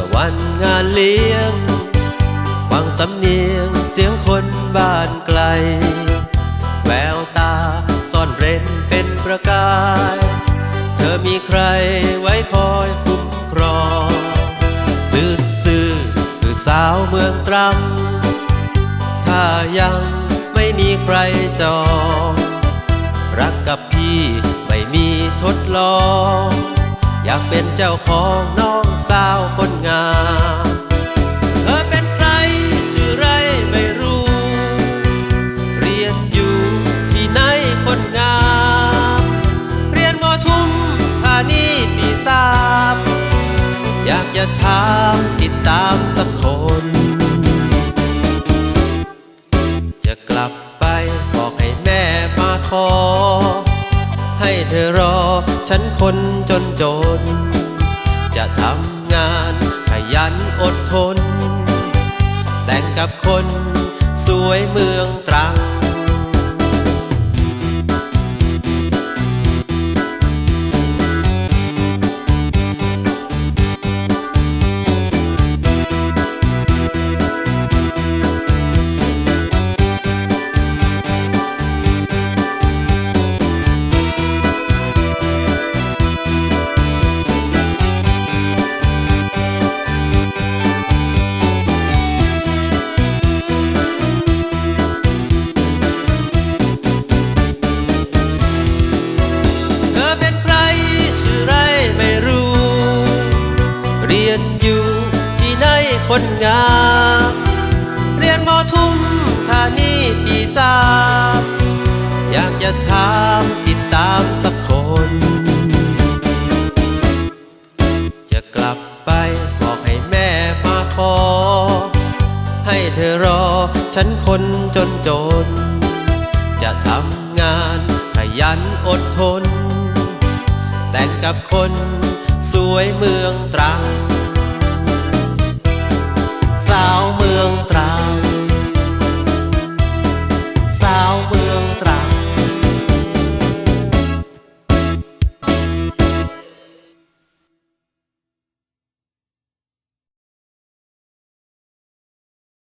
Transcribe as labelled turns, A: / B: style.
A: ่อวันงานเลี้ยง ฟังสำเนียงเสียงคนบ้านไกล แววตาซ่อนเร้นเป็นประกาย เธอมีใครไว้คอยคุ้มครองซื่อซื่อๆคือสาวเมืองตรัง ถ้ายังไม่มีใครจอง รักกับพี่ไม่มีทดลอง อยากเป็นเจ้าของน้องสาว เธอรอ ฉันคนจนจน จะทำงานขยันอดทน แต่งกับคนสวยเมืองตรัง คนงามเรียนมอทุ่มธานีปีสามอยากจะถามติดตามสักคน จะกลับไปบอกให้แม่มาขอ ให้เธอรอฉันคนจนจน จะทำงานขยันอดทน แต่งกับคนสวยเมืองตรังสาวเมืองตรัง encontrar.